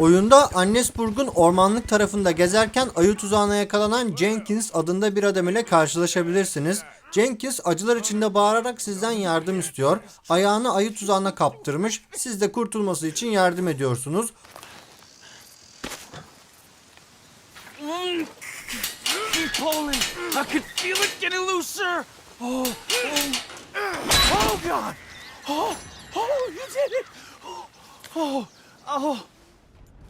Oyunda Annesburg'un ormanlık tarafında gezerken ayı tuzağına yakalanan Jenkins adında bir adam ile karşılaşabilirsiniz. Jenkins acılar içinde bağırarak sizden yardım istiyor. Ayağını ayı tuzağına kaptırmış. Siz de kurtulması için yardım ediyorsunuz. Oh, oh, oh. Oh, oh. Oh, oh.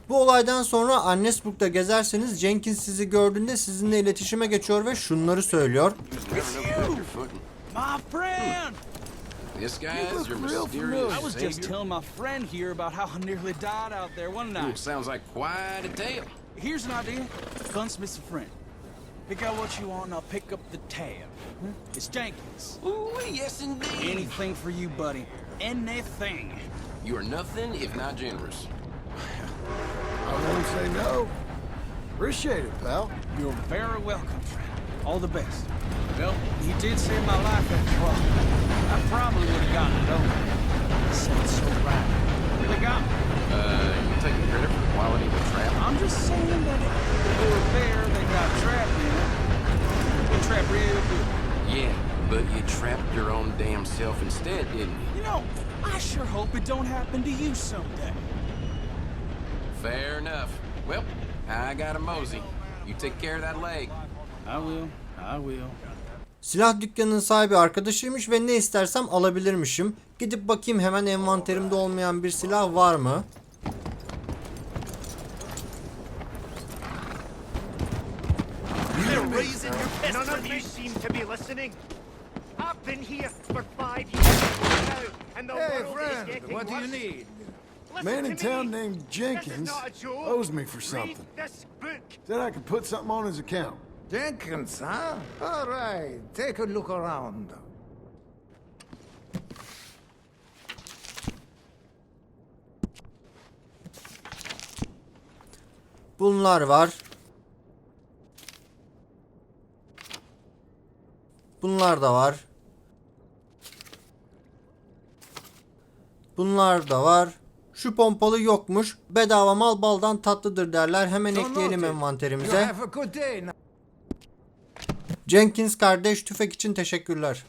Bu olaydan sonra Annesburg'da gezerseniz Jenkins sizi gördüğünde sizinle iletişime geçiyor ve şunları söylüyor. You. This guy is your I mysterious was just telling my friend here about how I nearly died out there one Ooh, night. sounds like quite a tale. Here's an idea. Gunsmith's a friend. Pick out what you want, and I'll pick up the tab. Hmm? It's Jenkins. Ooh, yes indeed. Anything for you, buddy. Anything. You are nothing if not generous. I won't say no. Appreciate it, pal. You're very welcome, friend. All the best. Well, he did save my life after all. I probably would have gotten it over. He said it so right. Really got me. Uh, you taking credit for the quality of the trap? I'm just saying that if they were there, they got trapped in it. Been trapped real good. Yeah, but you trapped your own damn self instead, didn't you? You know, I sure hope it don't happen to you someday. Fair enough. Well, I got a mosey. You take care of that leg. I will. I will. Silah dükkanının sahibi arkadaşıymış ve ne istersem alabilirmişim. Gidip bakayım hemen envanterimde olmayan bir silah var mı? None of you seem to be listening. I've been here for five years now, and the Hey, friend, what do you need? Listen Man to in town me. named Jenkins owes me for something. Said I could put something on his account. Jenkins, huh? All right, take a look around. Bunlar var. Bunlar da var. Bunlar da var. Şu pompalı yokmuş. Bedava mal baldan tatlıdır derler. Hemen ekleyelim envanterimize. Jenkins kardeş tüfek için teşekkürler.